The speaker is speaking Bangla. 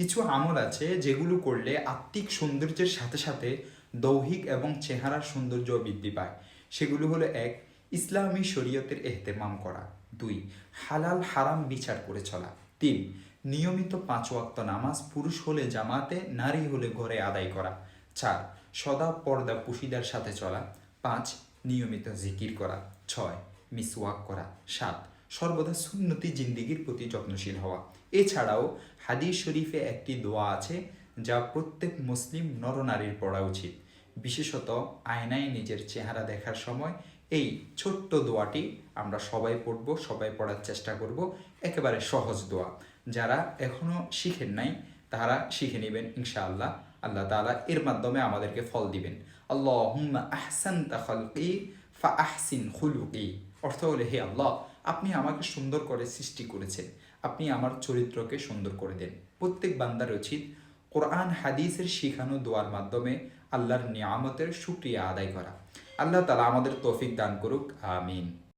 কিছু আমল আছে যেগুলো করলে আত্মিক সৌন্দর্যের সাথে সাথে দৌহিক এবং চেহারার সৌন্দর্য বৃদ্ধি পায়। সেগুলো হলো এক, ইসলামী শরীয়তের এহতেমাম করা। দুই, হালাল হারাম বিচার করে চলা। তিন, নিয়মিত পাঁচ ওয়াক্ত নামাজ পুরুষ হলে জামাতে, নারী হলে ঘরে আদায় করা। চার, সদা পর্দা পুশিদার সাথে চলা। পাঁচ, নিয়মিত জিকির করা। ছয়, মিসওয়াক করা। সাত সর্বদা সুন্নতি জিন্দিগির প্রতি যত্নশীল হওয়া। এছাড়াও হাদিস শরীফে একটি দোয়া আছে, যা প্রত্যেক মুসলিম নরনারীর পড়া উচিত। বিশেষত আয়নায় নিজের চেহারা দেখার সময় এই ছোট্ট দোয়াটি আমরা সবাই পড়ব, সবাই পড়ার চেষ্টা করব। একেবারে সহজ দোয়া। যারা এখনও শিখেন নাই, তারা শিখে নেবেন ইনশাআল্লাহ। আল্লাহ তাআলা এর মাধ্যমে আমাদেরকে ফল দিবেন। আল্লাহুম্মা আহসানতা খালকি ফা আহসিন খুলুকি। অর্থ হলে, হে আল্লাহ আপনি আমাকে সুন্দর করে সৃষ্টি করেছেন। আপনি আমার চরিত্রকে সুন্দর করে দেন। প্রত্যেক বান্দার উচিত কোরআন, হাদিসের শিখানো দোয়ার মাধ্যমে আল্লাহর নিয়ামতের সুক্রিয়া আদায় করা। আল্লাহ তালা আমাদের তৌফিক দান করুক। আমিন।